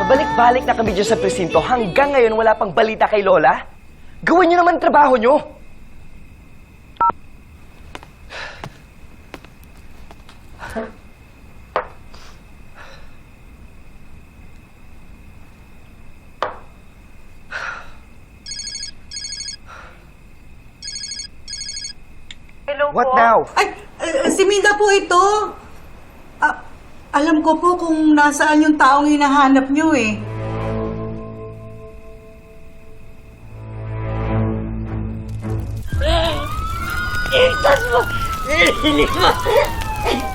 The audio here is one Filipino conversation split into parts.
Pabalik-balik na kami dyan sa presinto. Hanggang ngayon, wala pang balita kay Lola. Gawin niyo naman trabaho niyo. What now? Ay, eh, si Minda po ito. Alam ko po kung nasaan yung taong hinahanap nyo eh.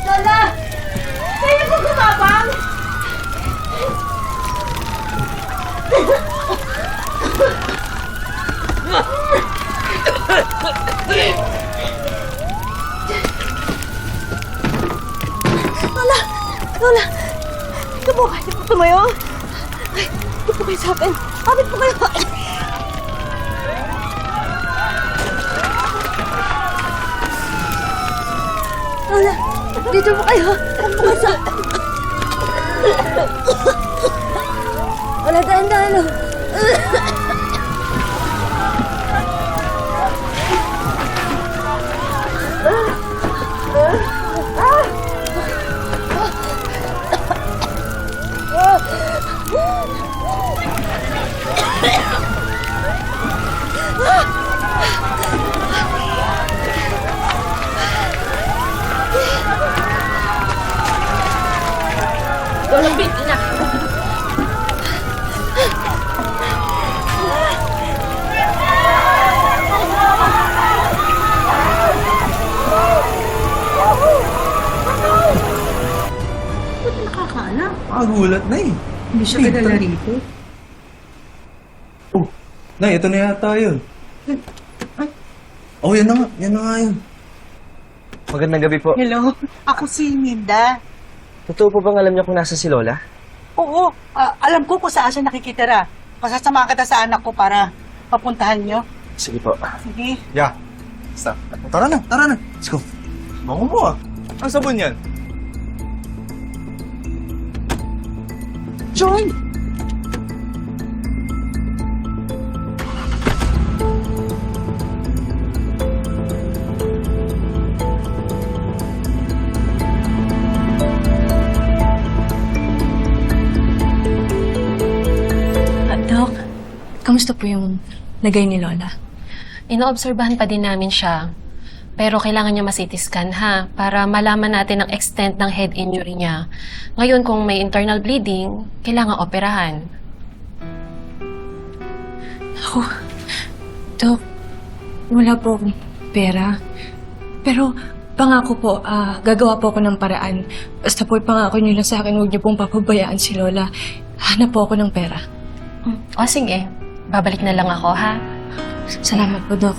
Lola! Kayo po gumabang? Lola! Po, kaya po tumayo. Ay, ito po kayo sa akin. Kapit po kayo. Lola, dito po kayo. Kapit po kayo sa akin. Lola, wait na. Nakagulat na eh. Hindi siya kadala rito. Oh, na, ito na yata yun. Oh, yan na nga. Yan na nga yun. Magandang gabi po. Hello, ako si Minda. Totoo po bang alam niyo kung nasa si Lola? Oo, ah, alam ko kung saan siya nakikitira. Pasasama kita sa anak ko para papuntahan nyo. Sige po. Sige. Yeah. Stop. Tara na, tara na. Let's go. Bango mo ah. Ang sabon yan? Joy! Kamusta po yung lagay ni Lola? Inoobserbahan pa din namin siya. Pero kailangan niya ma-CT scan ha, para malaman natin ang extent ng head injury niya. Ngayon kung may internal bleeding, kailangan operahan. Ako, Doc, wala po akong pera. Pero pangako po, ah, gagawa po ako ng paraan. Basta po pangako niyo lang sa akin, huwag niyo pong papabayaan si Lola. Hanap po ako ng pera. O sige, babalik na lang ako ha. Salamat po, Doc.